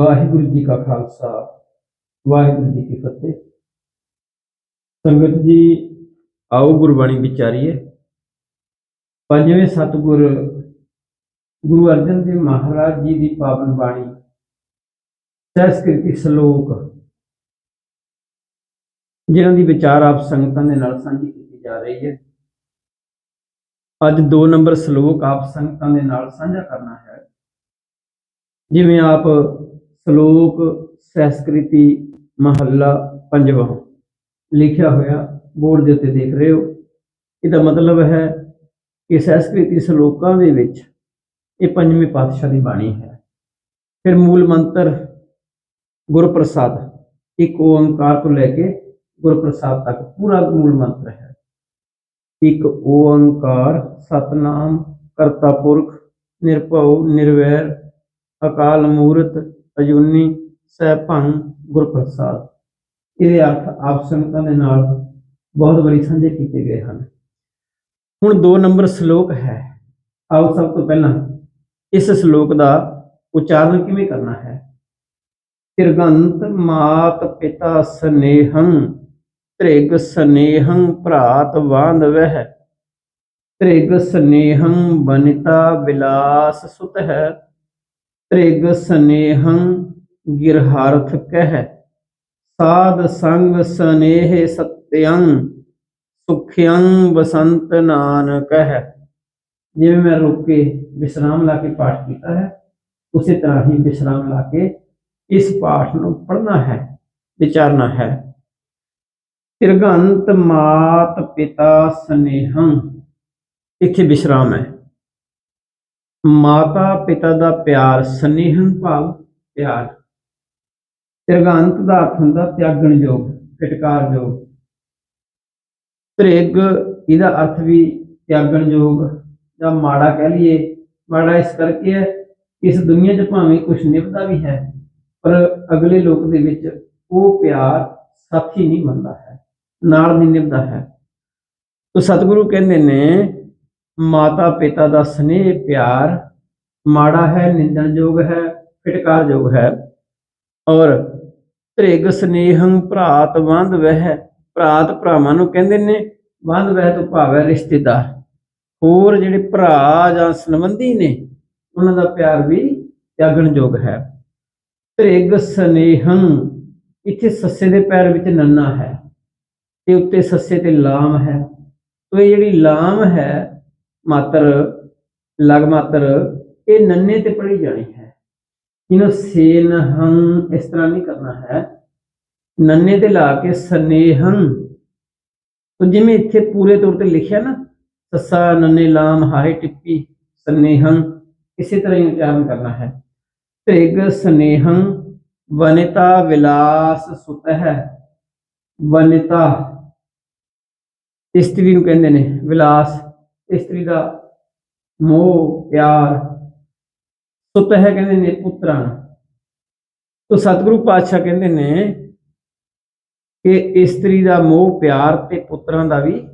ਵਾਹਿਗੁਰੂ ਜੀ ਕਾ ਖਾਲਸਾ, ਵਾਹਿਗੁਰੂ ਜੀ ਕੀ ਫਤਿਹ। ਸੰਗਤ ਜੀ, ਆਓ ਗੁਰਬਾਣੀ ਵਿਚਾਰੀਏ। ਪੰਜਵੇਂ ਸਤਿਗੁਰ ਗੁਰੂ ਅਰਜਨ ਦੇਵ ਮਹਾਰਾਜ ਜੀ ਦੀ ਪਾਵਨ ਬਾਣੀ ਸੰਸਕ੍ਰਿਤੀ ਸ਼ਲੋਕ, ਜਿਨ੍ਹਾਂ ਦੀ ਵਿਚਾਰ ਆਪ ਸੰਗਤਾਂ ਦੇ ਨਾਲ ਸਾਂਝੀ ਕੀਤੀ ਜਾ ਰਹੀ ਹੈ। ਅੱਜ 2 ਨੰਬਰ ਸ਼ਲੋਕ ਆਪ ਸੰਗਤਾਂ ਦੇ ਨਾਲ ਸਾਂਝਾ ਕਰਨਾ ਹੈ। ਜਿਵੇਂ ਆਪ ਸ਼ਲੋਕ, ਸੰਸਕ੍ਰਿਤੀ, ਮਹੱਲਾ ਪੰਜਵਾਂ। ਲਿਖਿਆ ਹੋਇਆ, ਬੋਰਡ ਦੇ ਉੱਤੇ ਦੇਖ ਰਹੇ ਹੋ। ਇਹਦਾ ਮਤਲਬ ਹੈ ਕਿ ਸੰਸਕ੍ਰਿਤੀ ਸ਼ਲੋਕਾਂ ਦੇ ਵਿੱਚ ਇਹ ਪੰਜਵੇਂ ਪਾਤਸ਼ਾਹ ਦੀ ਬਾਣੀ ਹੈ। ਫਿਰ ਮੂਲ ਮੰਤਰ ਗੁਰਪ੍ਰਸਾਦ, ਇੱਕ ਓੰਕਾਰ ਤੋਂ ਲੈ ਕੇ ਗੁਰਪ੍ਰਸਾਦ ਤੱਕ, ਪੂਰਾ ਮੂਲ ਮੰਤਰ ਹੈ। ਇੱਕ ਓੰਕਾਰ, ਸਤਨਾਮ, ਕਰਤਾ ਪੁਰਖ, ਨਿਰਭਉ, ਨਿਰਵੈਰ ਅਕਾਲ ਮੂਰਤ ਅਜੂਨੀ ਸੈਭੰ, ਗੁਰਪ੍ਰਸਾਦ। ਇਹਦੇ ਅਰਥ ਆਪ ਸੰਗਤਾਂ ਦੇ ਨਾਲ ਬਹੁਤ ਵਾਰੀ ਸਾਂਝੇ ਕੀਤੇ ਗਏ ਹਨ। ਹੁਣ 2 ਨੰਬਰ ਸ਼ਲੋਕ ਹੈ। ਆਓ ਸਭ ਤੋਂ ਪਹਿਲਾਂ ਇਸ ਸ਼ਲੋਕ ਦਾ ਉਚਾਰਨ ਕਿਵੇਂ ਕਰਨਾ ਹੈ? ਤਿਰਗੰਤ ਮਾਤ ਪਿਤਾ ਸਨੇਹੰ, ਤ੍ਰਿਗ ਸਨੇਹੰ ਭਰਾਤ ਬਾਂਧਵਹਿ ਤ੍ਰਿਗ ਸਨੇਹੰ ਬਨਿਤਾ ਵਿਲਾਸ ਸੁਤ ਹੈ ਤ੍ਰਿਗ ਸਨੇਹੰ ਗਿਰਹਾਰਥ ਕਹਿ। ਸਾਧ ਸੰਗ ਸਨੇਹ ਸਤਯੰ ਸੁਖਯੰ ਬਸੰਤ ਨਾਨਕ ਹੈ ਜਿਵੇਂ ਮੈਂ ਰੁਕ ਕੇ ਵਿਸਰਾਮ ਲਾ ਕੇ ਪਾਠ ਕੀਤਾ ਹੈ, ਉਸੇ ਤਰ੍ਹਾਂ ਹੀ ਵਿਸਰਾਮ ਲਾ ਕੇ ਇਸ ਪਾਠ ਨੂੰ ਪੜ੍ਹਨਾ ਹੈ, ਵਿਚਾਰਨਾ ਹੈ। ਤਿਰਗੰਤ ਮਾਤ ਪਿਤਾ ਸਨੇਹੰ, ਇੱਥੇ ਵਿਸਰਾਮ ਹੈ। ਮਾਤਾ ਪਿਤਾ ਦਾ ਪਿਆਰ ਸਨੇਹਨ ਭਾਵ ਪਿਆਰ। ਤਿਰਗੰਤ ਦਾ ਅਰਥ ਹੁੰਦਾ ਤਿਆਗਣ ਯੋਗ, ਫਟਕਾਰ ਯੋਗ। ਤ੍ਰਿਗ ਇਹਦਾ ਅਰਥ ਵੀ ਤਿਆਗਣ ਯੋਗ ਜਾਂ ਮਾੜਾ ਕਹਿ ਲਈਏ। ਮਾੜਾ ਇਸ ਕਰਕੇ ਹੈ ਇਸ ਦੁਨੀਆ 'ਚ ਭਾਵੇਂ ਕੁਝ ਨਿਭਦਾ ਵੀ ਹੈ, ਪਰ ਅਗਲੇ ਲੋਕ ਦੇ ਵਿੱਚ ਉਹ ਪਿਆਰ ਸਾਥੀ ਨਹੀਂ ਬਣਦਾ ਹੈ, ਨਾਲ ਨਹੀਂ ਨਿਭਦਾ ਹੈ। ਤੋ ਸਤਿਗੁਰੂ ਕਹਿੰਦੇ ਨੇ ਮਾਤਾ ਪਿਤਾ ਦਾ ਸਨੇਹ, ਪਿਆਰ, ਮਾੜਾ ਹੈ, ਨਿੰਦਣਯੋਗ ਹੈ, ਫਿਟਕਾਰਯੋਗ ਹੈ। ਔਰ ਤ੍ਰਿਗ ਸਨੇਹੰ ਭਰਾਤ ਬੰਧ ਵਹਿ, ਭਰਾਤ ਭਰਾਵਾਂ ਨੂੰ ਕਹਿੰਦੇ ਨੇ ਬੰਧ ਵਹਿ ਤੋਂ ਭਾਵ ਹੈ ਰਿਸ਼ਤੇਦਾਰ। ਹੋਰ ਜਿਹੜੇ ਭਰਾ ਜਾਂ ਸੰਬੰਧੀ ਨੇ, ਉਹਨਾਂ ਦਾ ਪਿਆਰ ਵੀ ਤਿਆਗਣਯੋਗ ਹੈ। ਤ੍ਰਿਗ ਸਨੇਹੰ ਇੱਥੇ ਸੱਸੇ ਦੇ ਪੈਰ ਵਿੱਚ ਨੰਨਾ ਹੈ, ਤੇ ਉੱਤੇ ਸੱਸੇ ਤੇ ਲਾਮ ਹੈ। ਤੋ ਇਹ ਜਿਹੜੀ ਲਾਮ ਹੈ ਮਾਤਰ, ਲਗ ਮਾਤਰ, ਇਹ ਨੰਨੇ ਤੇ ਪੜੀ ਜਾਣੀ ਹੈ। ਇਹਨੂੰ ਸੇਨਹੰ ਇਸ ਤਰ੍ਹਾਂ ਨਹੀਂ ਕਰਨਾ ਹੈ। ਨੰਨੇ ਤੇ ਲਾ ਕੇ ਸਨੇਹੰ। ਤੋ ਜਿਵੇਂ ਇੱਥੇ ਪੂਰੇ ਤੌਰ ਤੇ ਲਿਖਿਆ ਨਾ, ਸੱਸਾ, ਨੰਨੇ, ਲਾਮ ਹਾਏ ਟਿੱਪੀ, ਸਨੇਹੰ, ਇਸੇ ਤਰ੍ਹਾਂ ਹੀ ਉਚਾਰਨ ਕਰਨਾ ਹੈ। ਤ੍ਰਿਗ, ਸਨੇਹੰ, ਵਨਿਤਾ, ਵਿਲਾਸ, ਸੁਤਹ, ਵਨਿਤਾ। ਇਸਤਰੀ ਨੂੰ ਕਹਿੰਦੇ ਨੇ, ਵਿਲਾਸ। ਇਸਤਰੀ ਦਾ ਮੋਹ, ਪਿਆਰ। ਸੁਤ ਹੈ ਕਹਿੰਦੇ ਨੇ ਪੁੱਤਰਾਂ ਨੂੰ। ਸਤਿਗੁਰੂ ਪਾਤਸ਼ਾਹ ਕਹਿੰਦੇ ਨੇ ਕਿ ਇਸਤਰੀ ਦਾ ਮੋਹ, ਪਿਆਰ ਤੇ ਪੁੱਤਰਾਂ ਦਾ ਵੀ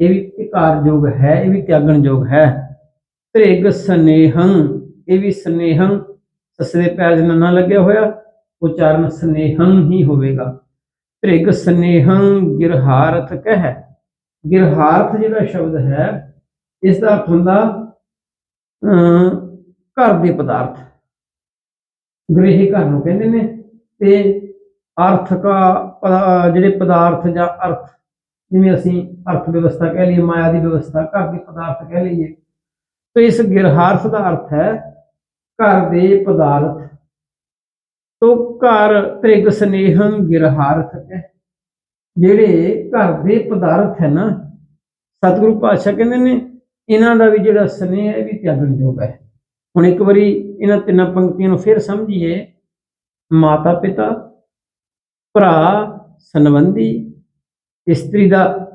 ਇਹ ਵੀ ਧਿਕਾਰਯੋਗ ਹੈ, ਇਹ ਵੀ ਤਿਆਗਣਯੋਗ ਹੈ। ਤ੍ਰਿਗ ਸਨੇਹੰ, ਇਹ ਵੀ ਸਨੇਹੰ। ਸੱਸੇ ਪੈਰ ਜਨ ਨਾ ਲੱਗਿਆ ਹੋਇਆ ਉਚਾਰਨ ਸਨੇਹੰ ਹੀ ਹੋਵੇਗਾ। ਤ੍ਰਿਗ ਸਨੇਹੰ ਗਿਰਹਾਰਥ ਕਹਿ। ਗਿਰਹਾਰਥ ਜਿਹੜਾ ਸ਼ਬਦ ਹੈ ਇਸ ਦਾ ਅਰਥ ਹੁੰਦਾ ਅਮ, ਘਰ ਦੇ ਪਦਾਰਥ। ਗ੍ਰਹਿ ਘਰ ਨੂੰ ਕਹਿੰਦੇ ਨੇ ਤੇ ਅਰਥਕਾ ਜਿਹੜੇ ਪਦਾਰਥ ਜਾਂ ਅਰਥ ਜਿਵੇਂ ਅਸੀਂ ਅਰਥ ਵਿਵਸਥਾ ਕਹਿ ਲਈਏ ਮਾਇਆ ਦੀ ਵਿਵਸਥਾ ਘਰ ਦੇ ਪਦਾਰਥ ਕਹਿ ਲਈਏ। ਤੇ ਇਸ ਗਿਰਹਾਰਥ ਦਾ ਅਰਥ ਹੈ ਘਰ ਦੇ ਪਦਾਰਥ। ਤੋ ਘਰ ਤ੍ਰਿਗ ਸਨੇਹੰ ਗਿਰਹਾਰਥ ਹੈ। ਜਿਹੜੇ ਘਰ ਦੇ ਪਦਾਰਥ ਹੈ ਨਾ ਸਤਿਗੁਰੂ ਪਾਤਸ਼ਾਹ ਕਹਿੰਦੇ ਨੇ ਇਹਨਾਂ ਦਾ ਵੀ ਜਿਹੜਾ ਸਨੇਹ ਹੈ ਇਹ ਵੀ ਤਿਆਗਣਯੋਗ ਹੈ। ਹੁਣ ਇੱਕ ਵਾਰੀ ਇਹਨਾਂ ਤਿੰਨਾਂ ਪੰਕਤੀਆਂ ਨੂੰ ਫਿਰ ਸਮਝੀਏ। ਮਾਤਾ ਪਿਤਾ ਭਰਾ ਸੰਬੰਧੀ ਇਸਤਰੀ ਦਾ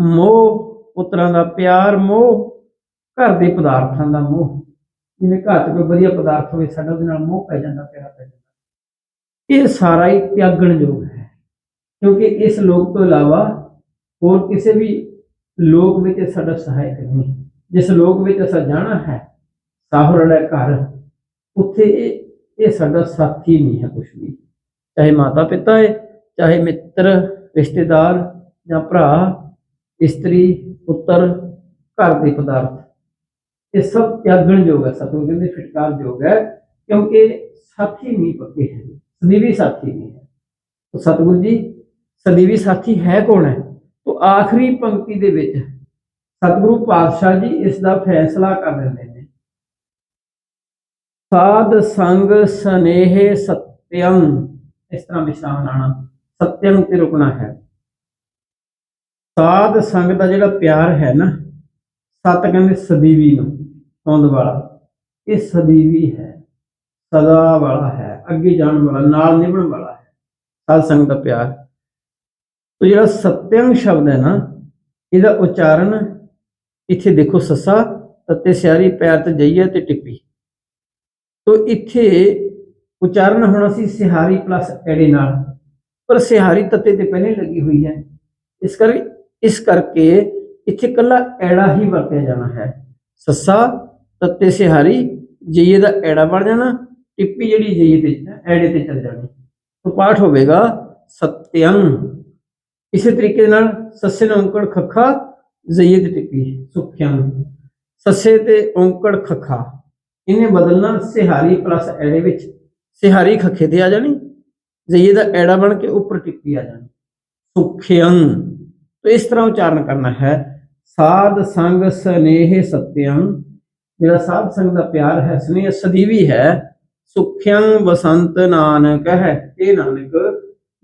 ਮੋਹ, ਪੁੱਤਰਾਂ ਦਾ ਪਿਆਰ ਮੋਹ, ਘਰ ਦੇ ਪਦਾਰਥਾਂ ਦਾ ਮੋਹ। ਜਿਵੇਂ ਘਰ 'ਚ ਕੋਈ ਵਧੀਆ ਪਦਾਰਥ ਹੋਵੇ, ਸਾਡਾ ਉਹਦੇ ਨਾਲ ਮੋਹ ਪੈ ਜਾਂਦਾ, ਪਿਆਰ ਪੈ ਜਾਂਦਾ। ਇਹ ਸਾਰਾ ਹੀ ਤਿਆਗਣਯੋਗ ਹੈ। ਕਿਉਂਕਿ ਇਸ ਲੋਕ ਤੋਂ ਇਲਾਵਾ ਹੋਰ ਕਿਸੇ ਵੀ ਲੋਕ ਵਿੱਚ ਸਾਡਾ ਸਹਾਇਕ ਨਹੀਂ। ਜਿਸ ਲੋਕ ਵਿੱਚ ਅਸਾਂ ਜਾਣਾ ਹੈ ਸਾਹਰੜਾ ਘਰ, ਉੱਥੇ ਇਹ ਇਹ ਸਾਡਾ ਸਾਥੀ ਨਹੀਂ ਹੈ ਕੁਛ ਵੀ। ਚਾਹੇ ਮਾਤਾ ਪਿਤਾ ਹੈ, ਚਾਹੇ ਮਿੱਤਰ, ਰਿਸ਼ਤੇਦਾਰ ਜਾਂ ਭਰਾ, ਇਸਤਰੀ, ਪੁੱਤਰ, ਘਰ ਦੇ ਪਦਾਰਥ। ਇਹ ਸਭ ਤਿਆਗਣ ਯੋਗ ਹੈ, ਸਤਿਗੁਰੂ ਕਹਿੰਦੇ ਫਟਕਾਰ ਯੋਗ ਹੈ, ਕਿਉਂਕਿ ਸਾਥੀ ਨਹੀਂ ਪੱਕੇ ਹੈ, ਸਦੀਵੀ ਸਾਥੀ ਨਹੀਂ ਹੈ। ਤਾਂ ਸਤਿਗੁਰੂ ਜੀ, ਸਦੀਵੀ ਸਾਥੀ ਹੈ ਕੌਣ ਹੈ? ਤਾਂ ਆਖਰੀ ਪੰਕਤੀ ਦੇ ਵਿੱਚ ਸਤਿਗੁਰੂ ਪਾਤਸ਼ਾਹ ਜੀ ਇਸ ਦਾ ਫੈਸਲਾ ਕਰ ਦਿੰਦੇ ਨੇ। ਸਾਧ ਸੰਗ ਸਨੇਹ ਸਤਿਅੰ, ਇਸ ਤਰ੍ਹਾਂ ਵਿਸ਼ਰਾਮ ਲਾਣਾ ਸਤਿਅੰ ਤੇ ਰੁਕਣਾ ਹੈ। ਸਾਧ ਸੰਗ ਦਾ ਜਿਹੜਾ ਪਿਆਰ ਹੈ ਨਾ, ਸਤ ਕਹਿੰਦੇ ਸਦੀਵੀ ਨੂੰ ਹੋਂਦ ਵਾਲਾ, ਇਹ ਸਦੀਵੀ ਹੈ, ਸਦਾ ਵਾਲਾ ਹੈ, ਅੱਗੇ ਜਾਣ ਵਾਲਾ, ਨਾਲ ਨਿਭਣ ਵਾਲਾ ਹੈ, ਸਾਧ ਸੰਗ ਦਾ ਪਿਆਰ। ਤੋ ਜਿਹੜਾ ਸਤਿਅੰ ਸ਼ਬਦ ਹੈ ਨਾ, ਇਹਦਾ ਉਚਾਰਨ ਇੱਥੇ ਦੇਖੋ ਸੱਸਾ ਤੱਤੇ ਸਿਆਰੀ ਪੈਰ ਤੇ ਜਈਏ ਤੇ ਟਿੱਪੀ। ਤੋ ਇੱਥੇ ਉਚਾਰਨ ਹੋਣਾ ਸੀ ਸਿਹਾਰੀ ਪਲੱਸ ਐੜੇ ਨਾਲ। ਪਰ ਸਿਹਾਰੀ ਤੱਤੇ ਤੇ ਪਹਿਲੇ ਲੱਗੀ ਹੋਈ ਹੈ। ਇਸ ਕਰਕੇ ਇਸ ਕਰਕੇ ਇੱਥੇ ਕੱਲਾ ਐੜਾ ਹੀ ਵਰਤਿਆ ਜਾਣਾ ਹੈ। ਸੱਸਾ ਤੱਤੇ ਸਿਹਾਰੀ ਜਈਏ ਦਾ ਐੜਾ ਬਣ ਜਾਣਾ, ਟਿੱਪੀ ਜਿਹੜੀ ਜਈਏ ਤੇ, ਐੜੇ ਤੇ ਚੱਲ ਜਾਣੀ। ਤੋ ਪਾਠ ਹੋਵੇਗਾ ਸਤਿਅੰ ਇਸੇ ਤਰੀਕੇ ਦੇ ਨਾਲ ਸੱਸੇ ਨੂੰ ਅੰਕੜ ਖੱਖਾ ਜ਼ਈਏ ਟਿੱਪੀ ਸੁਖਿਅੰ ਸੱਸੇ ਤੇ ਔਂਕੜ ਖੱਖਾ। ਇਹਨੇ ਬਦਲਣਾ ਸਿਹਾਰੀ ਪਲੱਸ ਐੜੇ ਵਿੱਚ। ਸਿਹਾਰੀ ਖੱਖੇ ਤੇ ਆ ਜਾਣੀ। ਜ਼ਈਏ ਦਾ ਐੜਾ ਬਣ ਕੇ ਉੱਪਰ ਟਿੱਪੀ ਆ ਜਾਣੀ। ਸੁਖਿਅੰ ਤੋ ਇਸ ਤਰ੍ਹਾਂ ਉਚਾਰਨ ਕਰਨਾ ਹੈ। ਸਾਧ ਸੰਗ ਸਨੇਹ ਸਤਿਅੰ ਜਿਹੜਾ ਸਾਧ ਸੰਗ ਦਾ ਪਿਆਰ ਹੈ, ਸਨੇਹ ਸਦੀਵੀ ਹੈ। ਸੁਖਿਅੰ ਬਸੰਤ ਨਾਨਕ ਹੈ। ਇਹ ਨਾਨਕ,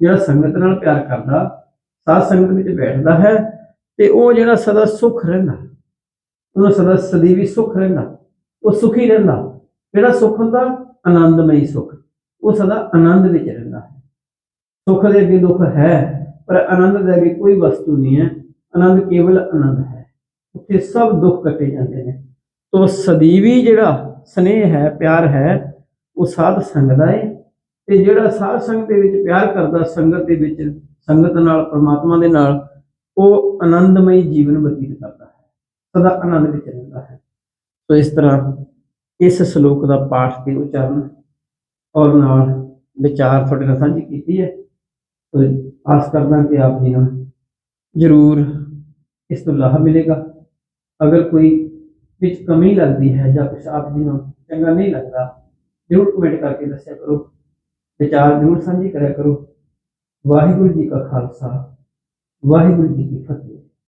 ਜਿਹੜਾ ਸੰਗਤ ਨਾਲ ਪਿਆਰ ਕਰਦਾ, ਸਾਧ ਸੰਗਤ ਵਿੱਚ ਬੈਠਦਾ ਹੈ। ਤੇ ਉਹ ਜਿਹੜਾ ਸਦਾ ਸੁਖ ਰਹਿੰਦਾ, ਉਹਨੂੰ ਸਦਾ ਸਦੀਵੀ ਸੁਖ ਰਹਿੰਦਾ, ਉਹ ਸੁਖੀ ਰਹਿੰਦਾ। ਜਿਹੜਾ ਸੁਖ ਹੁੰਦਾ, ਆਨੰਦਮਈ ਸੁਖ। ਉਹ ਸਦਾ ਆਨੰਦ ਵਿੱਚ ਰਹਿੰਦਾ ਹੈ। ਸੁਖ ਦੇ ਵੀ ਦੁੱਖ ਹੈ, ਪਰ ਆਨੰਦ ਦੇ ਵੀ ਕੋਈ ਵਸਤੂ ਨਹੀਂ ਹੈ। ਆਨੰਦ ਕੇਵਲ ਆਨੰਦ ਹੈ। ਉੱਥੇ ਸਭ ਦੁੱਖ ਕੱਟੇ ਜਾਂਦੇ ਨੇ। ਤੋ ਸਦੀਵੀ ਜਿਹੜਾ ਸਨੇਹ ਹੈ, ਪਿਆਰ ਹੈ, ਉਹ ਸਾਧ ਸੰਗ ਦਾ ਹੈ ਤੇ ਜਿਹੜਾ ਸਾਧ ਸੰਗ ਦੇ ਵਿੱਚ ਪਿਆਰ ਕਰਦਾ, ਸੰਗਤ ਦੇ ਵਿੱਚ, ਸੰਗਤ ਨਾਲ, ਪਰਮਾਤਮਾ ਦੇ ਨਾਲ ਉਹ ਆਨੰਦਮਈ ਜੀਵਨ ਬਤੀਤ ਕਰਦਾ ਹੈ, ਸਦਾ ਆਨੰਦ ਵਿੱਚ ਰਹਿੰਦਾ ਹੈ। ਸੋ ਇਸ ਤਰ੍ਹਾਂ ਇਸ ਸ਼ਲੋਕ ਦਾ ਪਾਠ ਤੇ ਉਚਾਰਨ ਔਰ ਨਾਲ ਵਿਚਾਰ ਤੁਹਾਡੇ ਨਾਲ ਸਾਂਝੀ ਕੀਤੀ ਹੈ। ਸੋ ਆਸ ਕਰਦਾ ਕਿ ਆਪ ਜੀ ਨੂੰ ਜ਼ਰੂਰ ਇਸ ਤੋਂ ਲਾਭ ਮਿਲੇਗਾ। ਅਗਰ ਕੋਈ ਵਿੱਚ ਕਮੀ ਲੱਗਦੀ ਹੈ ਜਾਂ ਕੁਝ ਆਪ ਜੀ ਨੂੰ ਚੰਗਾ ਨਹੀਂ ਲੱਗਦਾ, ਜ਼ਰੂਰ ਕਮੈਂਟ ਕਰਕੇ ਦੱਸਿਆ ਕਰੋ। ਵਿਚਾਰ ਜ਼ਰੂਰ ਸਾਂਝੇ ਕਰਿਆ ਕਰੋ। ਵਾਹਿਗੁਰੂ ਜੀ ਕਾ ਖਾਲਸਾ। ਵਾਹਿਗੁਰੂ ਜੀ ਕੀ ਫਤਿਹ।